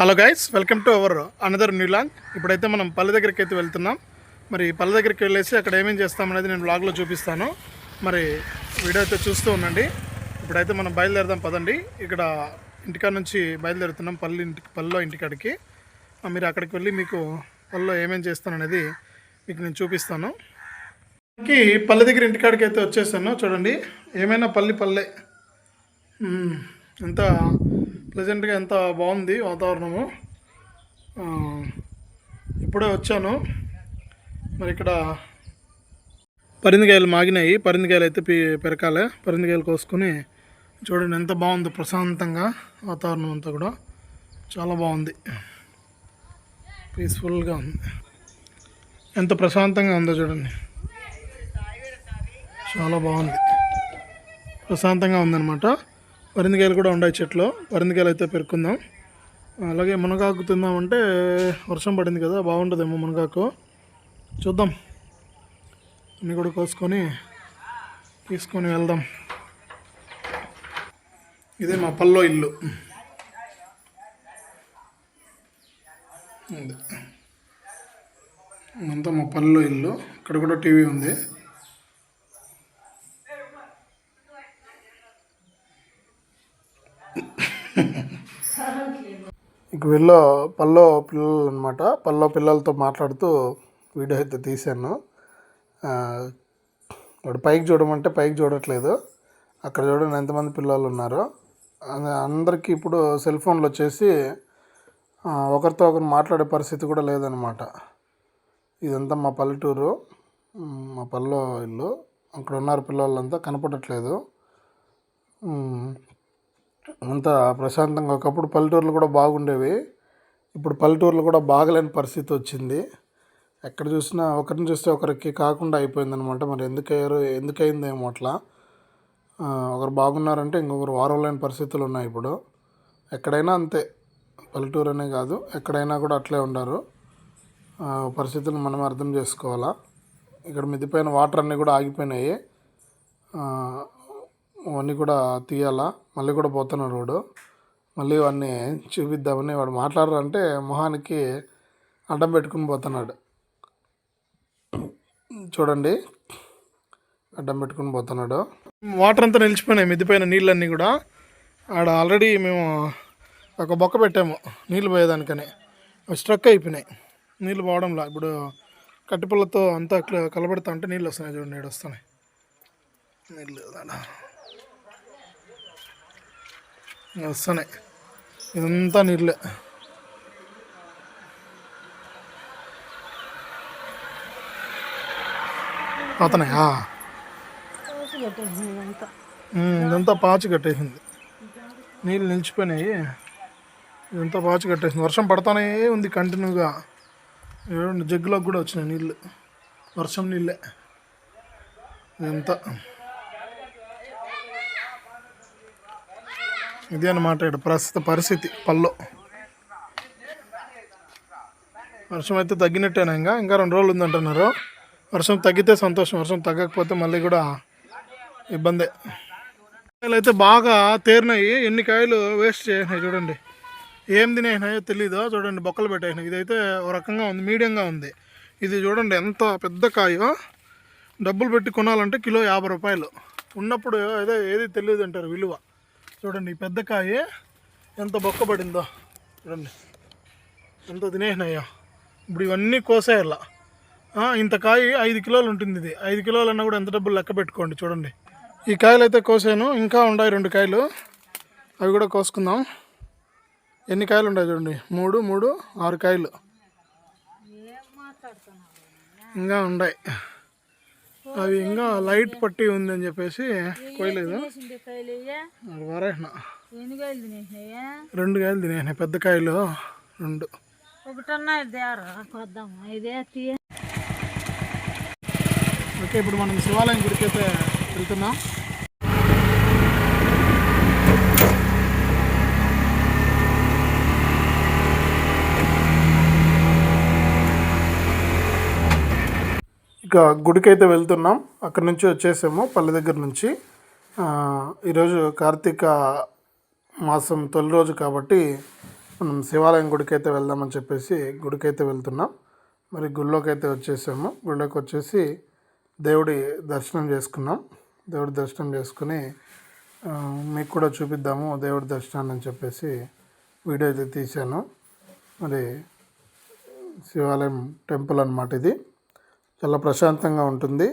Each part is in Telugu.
Hello guys welcome to our another new long ఇప్పుడైతే మనం పల్లె దగ్గరికి అయితే వెళ్తున్నాం. మరి పల్లె దగ్గరికి వెళ్ళేసి అక్కడ ఏమేం చేస్తామనేది నేను బ్లాగ్లో చూపిస్తాను. మరి వీడియో అయితే చూస్తూ ఉండండి. ఇప్పుడైతే మనం బయలుదేరదాం పదండి. ఇక్కడ ఇంటికాడ నుంచి బయలుదేరుతున్నాం పల్లె ఇంటికి పల్లెలో ఇంటికాడికి. మీరు అక్కడికి వెళ్ళి మీకు పల్లెలో ఏమేం చేస్తాననేది మీకు నేను చూపిస్తాను. పల్లె దగ్గర ఇంటికాడికి అయితే వచ్చేసాను. చూడండి ఏమైనా పల్లి పల్లె. అంతా ఎంత ప్లెజెంట్గా ఎంత బాగుంది వాతావరణము? ఇప్పుడే వచ్చాను. మరి ఇక్కడ పరిందికాయలు మాగినాయి. పరిందికాయలు అయితే పి పెరకాలి. పరిందికాయలు కోసుకొని చూడండి ఎంత బాగుందో ప్రశాంతంగా వాతావరణం అంతా కూడా. చాలా బాగుంది. పీస్ఫుల్గా ఉంది. ఎంత ప్రశాంతంగా ఉందో చూడండి. చాలా బాగుంది. ప్రశాంతంగా ఉందన్నమాట. పరిందికాయలు కూడా ఉన్నాయి చెట్లు. పరిందికాయలు అయితే పెరుక్కుందాం. అలాగే మునగాకు తిందామంటే వర్షం పడింది కదా బాగుంటుందేమో మునగాకు. చూద్దాం. అన్నీ కూడా కోసుకొని తీసుకొని వెళ్దాం. ఇదే మా పల్లో ఇల్లు. అంతా మా పల్లో ఇల్లు. ఇక్కడ కూడా టీవీ ఉంది. ఇక వీళ్ళు పల్లో పిల్లలు అనమాట పల్లో పిల్లలతో మాట్లాడుతూ వీడియో అయితే తీశాను. వాడు పైకి చూడమంటే పైకి చూడట్లేదు. అక్కడ చూడండి ఎంతమంది పిల్లలు ఉన్నారో. అందరికీ ఇప్పుడు సెల్ ఫోన్లు వచ్చేసి ఒకరితో ఒకరు మాట్లాడే పరిస్థితి కూడా లేదనమాట. ఇదంతా మా పల్లెటూరు మా పల్లె ఇల్లు అక్కడ ఉన్నారు పిల్లలంతా కనపడట్లేదు. అంతా ప్రశాంతంగా ఒకప్పుడు పల్లెటూర్లు కూడా బాగుండేవి. ఇప్పుడు పల్లెటూర్లు కూడా బాగలేని పరిస్థితి వచ్చింది. ఎక్కడ చూసినా ఒకరిని చూస్తే ఒకరికి కాకుండా అయిపోయిందనమాట మరి ఎందుకు అయ్యారు అట్లా. ఒకరు బాగున్నారంటే ఇంకొకరు వారం లేని పరిస్థితులు ఉన్నాయి ఇప్పుడు. ఎక్కడైనా అంతే. పల్లెటూరు అనే కాదు ఎక్కడైనా కూడా అట్లే ఉండారు. పరిస్థితులు పరిస్థితులను మనం అర్థం చేసుకోవాలా? ఇక్కడ మిద్దిపైన వాటర్ అన్నీ కూడా ఆగిపోయినాయి. అవన్నీ కూడా తీయాలా? మళ్ళీ కూడా పోతున్నాడు వాడు మళ్ళీ వాడిని చూపిద్దామని వాడు మాట్లాడారంటే మొహానికి అడ్డం పెట్టుకుని పోతున్నాడు. చూడండి. అడ్డం పెట్టుకుని పోతున్నాడు. వాటర్ అంతా నిలిచిపోయినాయి మిద్దిపోయిన నీళ్ళన్నీ కూడా. ఆడ ఆల్రెడీ మేము ఒక బొక్క పెట్టాము నీళ్ళు పోయేదానికని. అవి స్ట్రక్ అయిపోయినాయి. నీళ్ళు పోవడంలా ఇప్పుడు కట్టిపుల్లతో అంతా కలబెడతా ఉంటే నీళ్ళు వస్తున్నాయి చూడండి నీళ్ళు వస్తున్నాయి నీళ్ళు ఆడ. వస్తున్నాయి ఇదంతా నీళ్ళే. అతనయా ఇదంతా పాచి కట్టేసింది. నీళ్ళు నిలిచిపోయినాయి. ఇదంతా పాచి కట్టేసింది. వర్షం పడతానే ఉంది కంటిన్యూగా. జగ్గులోకి కూడా వచ్చినాయి నీళ్ళు. వర్షం నీళ్ళే. ఇదంతా. ఇది అన్నమాట ఇక్కడ? ప్రస్తుత పరిస్థితి పల్లో. వర్షం అయితే తగ్గినట్టేనా ఇంకా? ఇంకా రెండు రోజులు ఉందంటున్నారు. వర్షం తగ్గితే సంతోషం వర్షం తగ్గకపోతే మళ్ళీ కూడా ఇబ్బందే. కాయలు అయితే బాగా తేరినాయి. ఎన్ని కాయలు వేస్ట్ చేసినాయి చూడండి. ఏం తినేసినాయో తెలీదు? చూడండి బొక్కలు పెట్టేసినాయి. ఇదైతే ఒక రకంగా ఉంది మీడియంగా ఉంది. ఇది చూడండి ఎంత పెద్ద కాయో. డబ్బులు పెట్టి కొనాలంటే కిలో యాభై రూపాయలు. ఉన్నప్పుడు ఏదో ఏది తెలియదు అంటారు విలువ. చూడండి ఈ పెద్ద కాయ ఎంత బొక్క పడిందో చూడండి ఎంత తినేసినాయో. ఇప్పుడు ఇవన్నీ కోసేయాల. ఇంత కాయ ఐదు కిలోలు ఉంటుంది ఇది. ఐదు కిలోలు అన్నా కూడా ఎంత డబ్బులు లెక్క పెట్టుకోండి చూడండి. ఈ కాయలు అయితే కోసాను ఇంకా ఉన్నాయి రెండు కాయలు. అవి కూడా కోసుకుందాం. ఎన్ని కాయలు ఉన్నాయి చూడండి? మూడు మూడు ఆరు కాయలు. ఇంకా ఉన్నాయి. అవి ఇంకా లైట్ పట్టి ఉంది అని చెప్పేసి కోయలేదు అది రెండు కాయలు తినేసిన పెద్ద కాయలు రెండు. ఓకే ఇప్పుడు మనం శివాలయం గుడికైతే వెళ్తున్నాం. ఇక గుడికైతే వెళ్తున్నాం. అక్కడి నుంచి వచ్చేసాము పల్లె దగ్గర నుంచి. ఈరోజు కార్తీక మాసం తొలి రోజు కాబట్టి మనం శివాలయం గుడికి అయితే వెళ్దామని చెప్పేసి గుడికైతే వెళ్తున్నాం. మరి గుళ్ళోకి అయితే వచ్చేసాము. గుళ్ళోకి వచ్చేసి దేవుడి దర్శనం చేసుకున్నాం. దేవుడి దర్శనం చేసుకుని మీకు కూడా చూపిద్దాము దేవుడి దర్శనాన్ని అని చెప్పేసి వీడియో అయితే తీశాను. మరి శివాలయం టెంపుల్ అన్నమాట ఇది. చాలా ప్రశాంతంగా ఉంటుంది.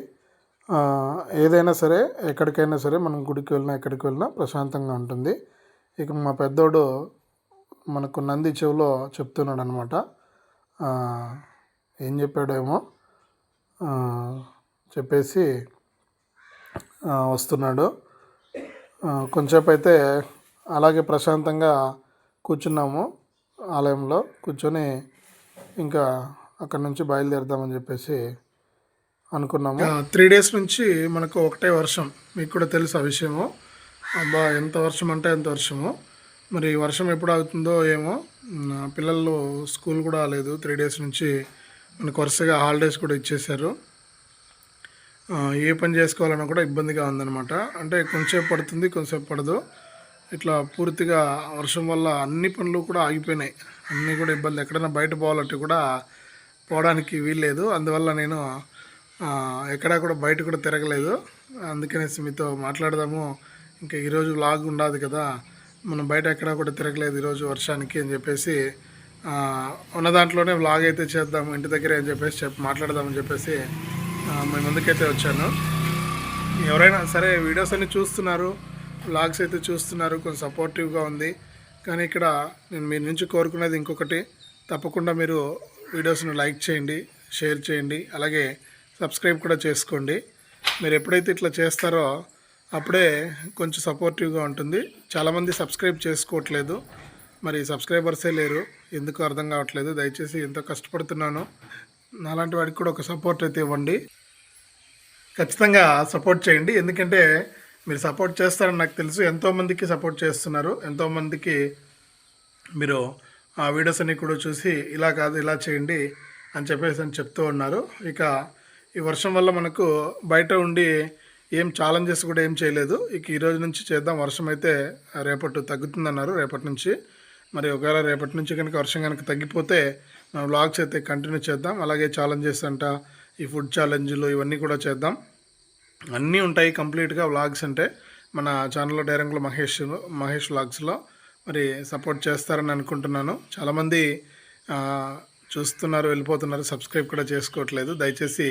ఏదైనా సరే ఎక్కడికైనా సరే మనం గుడికి వెళ్ళినా ఎక్కడికి వెళ్ళినా ప్రశాంతంగా ఉంటుంది. ఇక మా పెద్దోడు మనకు నంది చెవిలో చెప్తున్నాడు అనమాట ఏం చెప్పాడేమో? చెప్పేసి వస్తున్నాడు. కొంచెంసేపు అయితే అలాగే ప్రశాంతంగా కూర్చున్నాము ఆలయంలో. కూర్చొని ఇంకా అక్కడి నుంచి బయలుదేరుదామని చెప్పేసి అనుకున్నాము. త్రీ డేస్ నుంచి మనకు ఒకటే వర్షం. మీకు కూడా తెలుసు ఆ విషయము. అబ్బా ఎంత వర్షం అంటే ఎంత వర్షము. మరి వర్షం ఎప్పుడు అవుతుందో ఏమో పిల్లలు స్కూల్ కూడా లేదు త్రీ డేస్ నుంచి మనకు వరుసగా హాలిడేస్ కూడా ఇచ్చేశారు. ఏ పని చేసుకోవాలన్నా కూడా ఇబ్బందిగా ఉందన్నమాట. అంటే కొంచెంసేపు పడుతుంది కొంచెంసేపు పడదు. ఇట్లా పూర్తిగా వర్షం వల్ల అన్ని పనులు కూడా ఆగిపోయినాయి. అన్నీ కూడా ఇబ్బంది. ఎక్కడైనా బయట పోవాలంటే కూడా పోవడానికి వీల్లేదు. అందువల్ల నేను ఎక్కడా కూడా బయట కూడా తిరగలేదు. అందుకనేసి మీతో మాట్లాడదాము. ఇంకా ఈరోజు లాగ్ ఉండదు కదా. మనం బయట ఎక్కడా కూడా తిరగలేదు ఈరోజు వర్షానికి అని చెప్పేసి ఉన్న దాంట్లోనే వ్లాగ్ అయితే చేద్దాము ఇంటి దగ్గరే అని చెప్పేసి చెప్పి మాట్లాడదామని చెప్పేసి మేము మీ ముందుకైతే వచ్చాను. ఎవరైనా సరే వీడియోస్ అన్ని చూస్తున్నారు వ్లాగ్స్ అయితే చూస్తున్నారు కొంచెం సపోర్టివ్గా ఉంది. కానీ ఇక్కడ నేను మీ నుంచి కోరుకునేది ఇంకొకటి. తప్పకుండా మీరు వీడియోస్ను లైక్ చేయండి షేర్ చేయండి. అలాగే సబ్స్క్రైబ్ కూడా చేసుకోండి. మీరు ఎప్పుడైతే ఇట్లా చేస్తారో అప్పుడే కొంచెం సపోర్టివ్గా ఉంటుంది. చాలామంది సబ్స్క్రైబ్ చేసుకోవట్లేదు. మరి సబ్స్క్రైబర్సే లేరు. ఎందుకు అర్థం కావట్లేదు. దయచేసి ఎంతో కష్టపడుతున్నాను. నాలాంటి వాడికి కూడా ఒక సపోర్ట్ అయితే ఇవ్వండి. ఖచ్చితంగా సపోర్ట్ చేయండి. ఎందుకంటే మీరు సపోర్ట్ చేస్తారని నాకు తెలుసు. ఎంతోమందికి సపోర్ట్ చేస్తున్నారు. ఎంతోమందికి మీరు ఆ వీడియోస్ అన్ని కూడా చూసి ఇలా కాదు ఇలా చేయండి అని చెప్పేసి అని చెప్తూ ఉన్నారు. ఇక ఈ వర్షం వల్ల మనకు బయట ఉండి ఏం ఛాలెంజెస్ కూడా ఏం చేయలేదు. ఇక ఈ రోజు నుంచి చేద్దాం. వర్షం అయితే రేపటి తగ్గుతుందన్నారు రేపటి నుంచి. మరి ఒకవేళ రేపటి నుంచి కనుక వర్షం కనుక తగ్గిపోతే మనం వ్లాగ్స్ అయితే కంటిన్యూ చేద్దాం. అలాగే ఛాలెంజెస్ అంట ఈ ఫుడ్ ఛాలెంజ్లు ఇవన్నీ కూడా చేద్దాం. అన్నీ ఉంటాయి కంప్లీట్గా వ్లాగ్స్ అంటే. మన ఛానల్లో డైరెక్ట్లో మహేష్ మహేష్ వ్లాగ్స్లో మరి సపోర్ట్ చేస్తారని అనుకుంటున్నాను. చాలామంది చూస్తున్నారు వెళ్ళిపోతున్నారు సబ్స్క్రైబ్ కూడా చేసుకోవట్లేదు. దయచేసి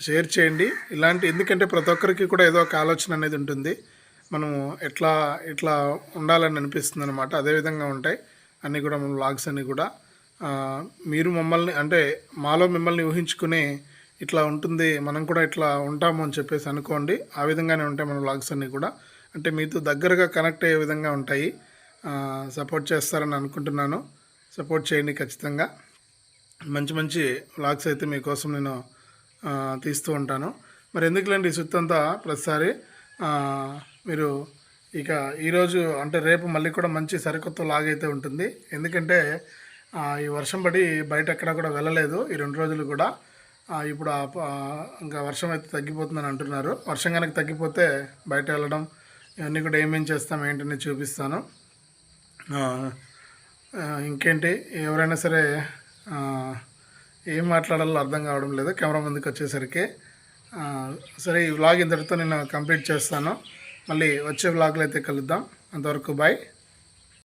షేర్ చేయండి. ఇలాంటి ఎందుకంటే ప్రతి ఒక్కరికి కూడా ఏదో ఒక ఆలోచన అనేది ఉంటుంది. మనము ఎట్లా ఇట్లా ఉండాలని అనిపిస్తుంది అనమాట అదేవిధంగా ఉంటాయి. అన్నీ కూడా మన వ్లాగ్స్ అన్నీ కూడా. మీరు మమ్మల్ని అంటే మాలో మిమ్మల్ని ఊహించుకుని ఇట్లా ఉంటుంది మనం కూడా ఇట్లా ఉంటాము అని చెప్పేసి అనుకోండి. ఆ విధంగానే ఉంటాయి మన వ్లాగ్స్ అన్నీ కూడా. అంటే మీతో దగ్గరగా కనెక్ట్ అయ్యే విధంగా ఉంటాయి. సపోర్ట్ చేస్తారని అనుకుంటున్నాను. సపోర్ట్ చేయండి ఖచ్చితంగా. మంచి మంచి వ్లాగ్స్ అయితే మీకోసం నేను తీస్తూ ఉంటాను. మరి ఎందుకులేండి ఈ సుత్తంతా ప్రతిసారి? మీరు ఇక ఈరోజు అంటే రేపు మళ్ళీ కూడా మంచి సరికొత్త లాగైతే ఉంటుంది. ఎందుకంటే ఈ వర్షం పడి బయట ఎక్కడా కూడా వెళ్ళలేదు ఈ రెండు రోజులు కూడా. ఇప్పుడు ఇంకా వర్షం అయితే తగ్గిపోతుందని అంటున్నారు. వర్షం కనుక తగ్గిపోతే బయట వెళ్ళడం ఇవన్నీ కూడా ఏమేం చేస్తాం ఏంటని చూపిస్తాను. ఇంకేంటి? ఎవరైనా సరే ఏం మాట్లాడాలో అర్థం కావడం లేదు. కెమెరా ముందుకు వచ్చేసరికి సరే ఈ వ్లాగ్ ఇంతటితో నేను కంప్లీట్ చేస్తాను. మళ్ళీ వచ్చే వ్లాగ్లో అయితే కలుద్దాం. అంతవరకు బాయ్.